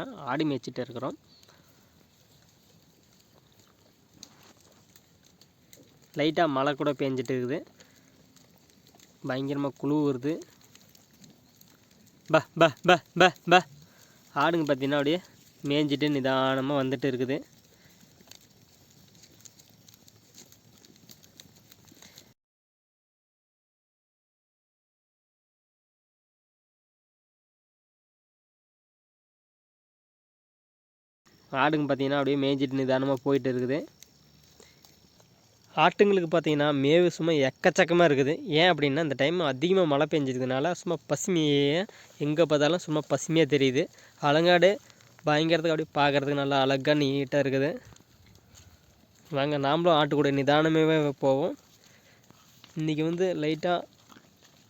ஆடி மேய்ச்சிட்டு இருக்கிறோம். லைட்டாக மழை கூட பேஞ்சிட்டு இருக்குது. பயங்கரமாக குழு வருது. ப ப ப ப ப. ஆடுங்க பார்த்தீங்கன்னா அப்படியே மேய்ஞ்சிட்டு நிதானமாக வந்துட்டு இருக்குது. ஆடுங்க பார்த்திங்கன்னா அப்படியே மேய்ஞ்சிட்டு நிதானமாக போயிட்டு இருக்குது. ஆட்டுங்களுக்கு பார்த்திங்கன்னா மேவு சும்மா எக்கச்சக்கமாக இருக்குது. ஏன் அப்படின்னா அந்த டைம் அதிகமாக மழை பெஞ்சதுனால சும்மா பசுமையே எங்கே பார்த்தாலும் சும்மா பசுமையாக தெரியுது. அலங்காடு பயங்கரத்துக்கு அப்படியே பார்க்குறதுக்கு நல்லா அழகாக நீட்டாக இருக்குது. வாங்க நாமளும் ஆட்டுக்கூட நிதானமாகவே போவோம். இன்றைக்கி வந்து லைட்டாக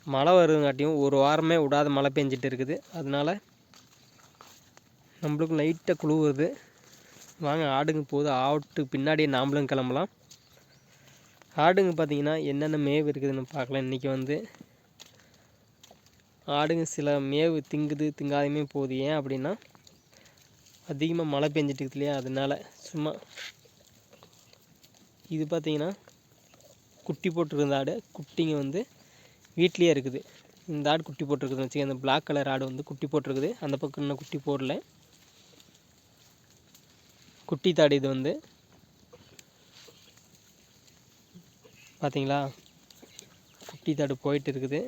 மழை வருதுங்காட்டியும் ஒரு வாரமே விடாத மழை பெஞ்சிட்டு இருக்குது. அதனால் நம்மளுக்கு லைட்டாக குழு வருது வாங்க ஆடுங்க போகுது ஆட்டுக்கு பின்னாடியே நாமளும் கிளம்பலாம். ஆடுங்க பார்த்தீங்கன்னா என்னென்ன மேவு இருக்குதுன்னு பார்க்கலாம். இன்றைக்கி வந்து ஆடுங்க சில மேவு திங்குது திங்காதையுமே போகுது. ஏன் அப்படின்னா அதிகமாக மழை பெஞ்சிட்டு இருக்குது இல்லையா? அதனால சும்மா இது பார்த்தீங்கன்னா குட்டி போட்டிருந்த ஆடு குட்டிங்க வந்து வீட்லேயே இருக்குது. இந்த ஆடு குட்டி போட்டிருக்குதுன்னு வச்சுக்கோங்க. அந்த பிளாக் கலர் ஆடு வந்து குட்டி போட்டிருக்குது. அந்த பக்கம் இன்னும் குட்டி போடல. குட்டி தாடு இது வந்து. பார்த்தீங்களா குட்டி தாடு போயிட்டு இருக்குது.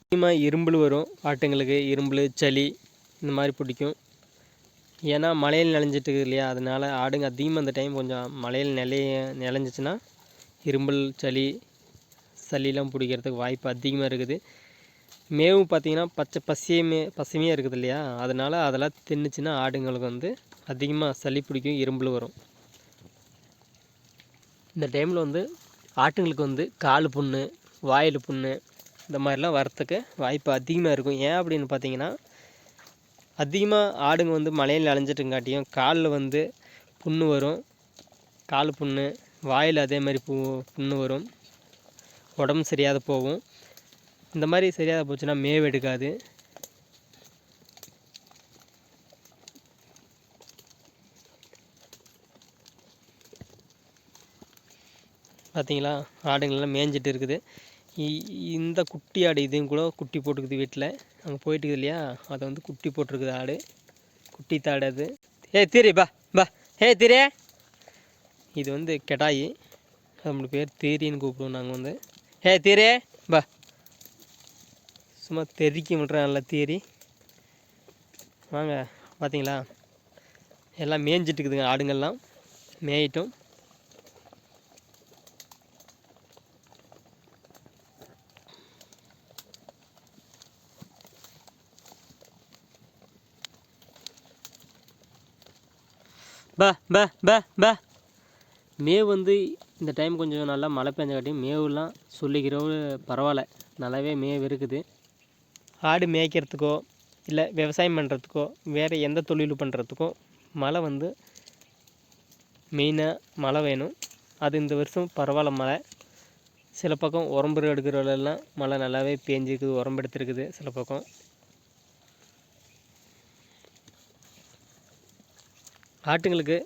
அதிகமாக இரும்பல் வரும். ஆட்டுங்களுக்கு இரும்பல் சளி இந்த மாதிரி பிடிக்கும். ஏன்னா மழையில் நனைஞ்சிட்டு இருக்குது இல்லையா? அதனால் ஆடுங்க அதிகமாக அந்த டைம் கொஞ்சம் மழையில் நிலைய நிலஞ்சிச்சின்னா இரும்பல் சளி சளிலாம் பிடிக்கிறதுக்கு வாய்ப்பு அதிகமாக இருக்குது. மேவும் பார்த்தீங்கன்னா பச்சை பசியுமே பசுமையாக இருக்குது இல்லையா? அதனால் அதெல்லாம் தின்னுச்சுன்னா ஆடுங்களுக்கு வந்து அதிகமாக சளி பிடிக்கும் இரும்பல் வரும். இந்த டைமில் வந்து ஆட்டுங்களுக்கு வந்து கால் புண்ணு வாயில் புண்ணு இந்த மாதிரிலாம் வரத்துக்கு வாய்ப்பு அதிகமாக இருக்கும். ஏன் அப்படின்னு பார்த்தீங்கன்னா அதிகமாக ஆடுங்க வந்து மழையில் அலைஞ்சிட்டுங்காட்டியும் காலில் வந்து புண்ணு வரும். கால் புண்ணு வாயில் அதே மாதிரி பு புண்ணு வரும். உடம்பு சரியாத போகும். இந்த மாதிரி சரியாக போச்சுன்னா மேவு எடுக்காது. பார்த்தீங்களா ஆடுங்கள்லாம் மேய்ஞ்சிட்டு இருக்குது. இ- இந்த குட்டி ஆடு இதையும் கூட குட்டி போட்டுக்குது வீட்டில் அங்கே போயிட்டு இல்லையா? அதை வந்து குட்டி போட்டிருக்குது ஆடு. குட்டி தாடு அது. ஏ தீரி பா பா. ஏ தீரே. இது வந்து கெடாயி. நம்மளுக்கு பேர் தீரின்னு கூப்பிடுவோம் நாங்கள் வந்து. ஏ தீரே. சும்மா தெறிக்க விட்றேன் நல்லா தேறி. வாங்க பார்த்தீங்களா எல்லாம் மேய்ஞ்சிட்டு இருக்குதுங்க ஆடுங்கள்லாம். மேயிட்டும். பா பா பா பா. மேவு வந்து இந்த டைம் கொஞ்சம் நல்லா மழை பெஞ்சங்காட்டியும் மேவுலாம் சொல்லிக்கிறவங்க பரவாயில்ல. நல்லாவே மேவு இருக்குது. ஆடு மேய்க்கிறதுக்கோ இல்லை விவசாயம் பண்ணுறதுக்கோ வேறு எந்த தொழில் பண்ணுறதுக்கோ மழை வந்து மெயினாக மழை வேணும். அது இந்த வருஷம் பரவாயில்ல மழை. சில பக்கம் உரம்பு எடுக்கிறவளெல்லாம் மழை நல்லாவே பேஞ்சிருக்குது உரம்பு எடுத்துருக்குது சில பக்கம். ஆட்டுங்களுக்கு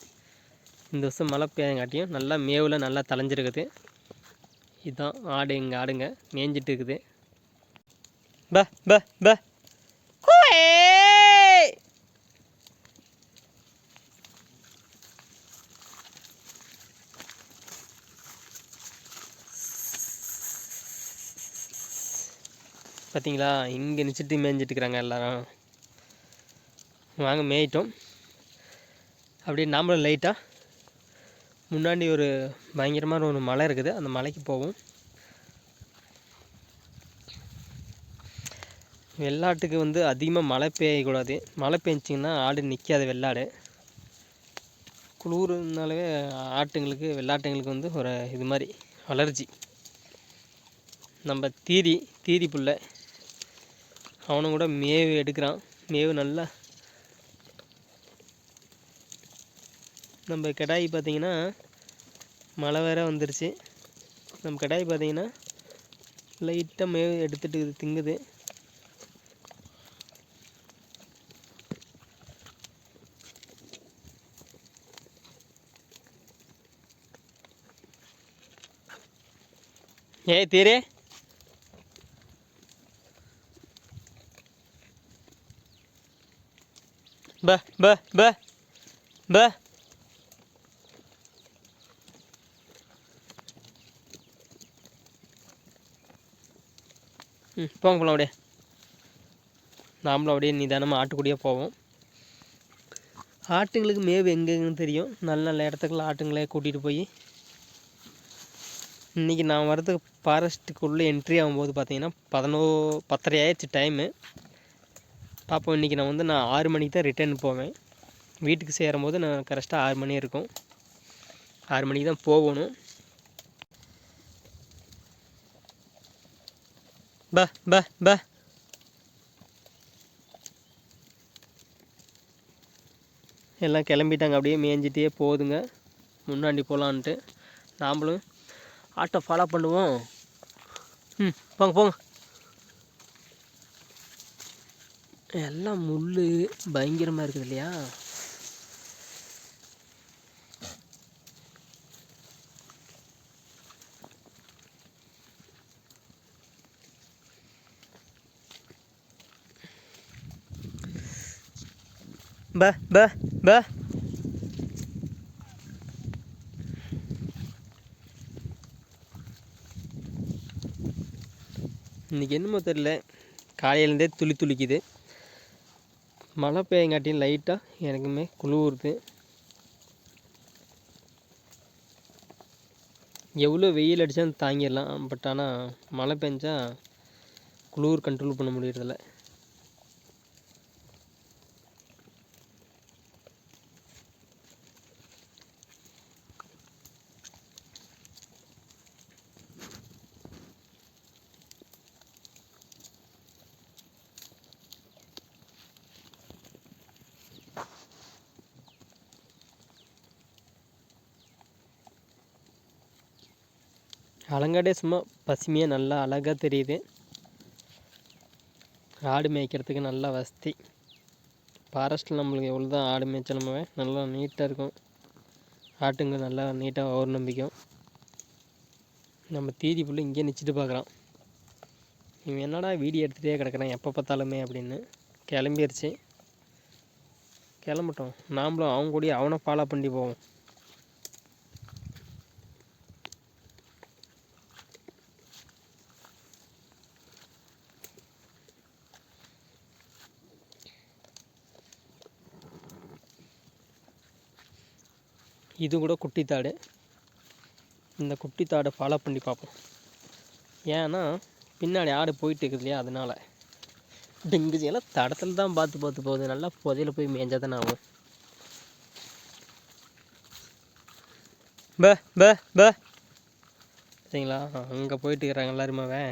இந்த வருஷம் மழை பெய்யங்காட்டியும் நல்லா மேவில் நல்லா தளைஞ்சிருக்குது இதுதான் ஆடு எங்கள் ஆடுங்க மேய்ஞ்சிட்டு இருக்குது. ப ப ப பார்த்தீங்களா இங்கே நிச்சிட்டு மேய்ஞ்சிட்டு இருக்கிறாங்க எல்லாரும். வாங்க மேயிட்டோம். அப்படியே நாமளும் லைட்டாக முன்னாடி ஒரு பயங்கரமான ஒரு மலை இருக்குது. அந்த மலைக்கு போவோம். வெள்ளாட்டுக்கு வந்து அதிகமாக மழை பெய்யக்கூடாது. மழை பெஞ்சிங்கன்னா ஆடு நிற்காது வெள்ளாடு. குளிர்னாலே ஆட்டுங்களுக்கு வெள்ளாட்டுங்களுக்கு வந்து ஒரு இது மாதிரி அலர்ஜி நம்ம தீரி தீரி புள்ள அவனும் கூட மேவு எடுக்கிறான். மேவு நல்லா நம்ம கடாய் பார்த்தீங்கன்னா மழை வேற வந்துருச்சு. நம்ம கடாய் பார்த்தீங்கன்னா லைட்டாக மேவு எடுத்துகிட்டு திங்குது. ஏய் தீரே. ப ப ப ப. ம் போங்க போகலாம் அப்படியே. நாமளும் அப்படியே நிதானமாக ஆட்டுக்குடியாக போவோம். ஆட்டுங்களுக்கு மேவு எங்கெங்கன்னு தெரியும். நல்ல நல்ல இடத்துக்குலாம் ஆட்டுங்களே கூட்டிகிட்டு போய் இன்றைக்கி நான் வரதுக்கு ஃபாரஸ்ட்டுக்குள்ளே என்ட்ரி ஆகும்போது பார்த்தீங்கன்னா பதினோ பத்தரை ஆயிடுச்சு டைமு பார்ப்போம் இன்றைக்கி நான் வந்து நான் ஆறு மணிக்கு தான் ரிட்டர்ன் போவேன். வீட்டுக்கு சேரும்போது நான் கரெக்டாக ஆறு மணி இருக்கும். ஆறு மணிக்கு தான் போகணும். ப ப ப. எல்லாம் கிளம்பிட்டாங்க. அப்படியே மேய்ஞ்சிட்டே போகுதுங்க. முன்னாடி போகலான்ட்டு நாம்ளும் ஆட்டோ ஃபாலோ பண்ணுவோம். ம். போங்க போங்க. எல்லாம் முள் பயங்கரமாக இருக்குது இல்லையா? ப ப ப. இன்றைக்கி என்னமோ தெரில காலையிலேருந்தே துளி துளிக்குது. மழை பெய்யங்காட்டியும் லைட்டாக எனக்குமே குளிருது. எவ்வளோ வெயில் அடித்தாலும் தாங்கிடலாம். பட் ஆனால் மழை பெஞ்சால் குளிர் கண்ட்ரோல் பண்ண முடியறதில்ல. அலங்காடே சும்மா பசுமையாக நல்லா அழகாக தெரியுது. ஆடு மேய்க்கிறதுக்கு நல்லா வசதி. ஃபாரஸ்ட்டில் நம்மளுக்கு எவ்வளோ தான் ஆடு மேய்ச்சாலுமே நல்லா நீட்டாக இருக்கும். ஆட்டுங்க நல்லா நீட்டாக ஒரு நம்பிக்கும் நம்ம தீதி புள்ள இங்கே நிச்சிட்டு பார்க்குறான் இவன் என்னடா வீடியோ எடுத்துகிட்டே கிடக்குறான் எப்போ பார்த்தாலுமே அப்படின்னு. கிளம்பிருச்சு. கிளம்பட்டோம். நாமளும் அவங்க கூடயே அவனை ஃபாலோ பண்ணி போவோம். இது கூட குட்டித்தாடு இந்த குட்டித்தாடை ஃபாலோ பண்ணி பார்ப்போம். ஏன்னா பின்னாடி ஆடு போயிட்டு இருக்குது இல்லையா அதனால். டெங்குச்சி எல்லாம் தடத்தில் தான் பார்த்து பார்த்து போகுது. நல்லா புதையில போய் மேய்ஞ்சா தானே ஆகும். ப ப ப. சரிங்களா? அங்கே போயிட்டு இருக்கிறாங்க எல்லாருமாவே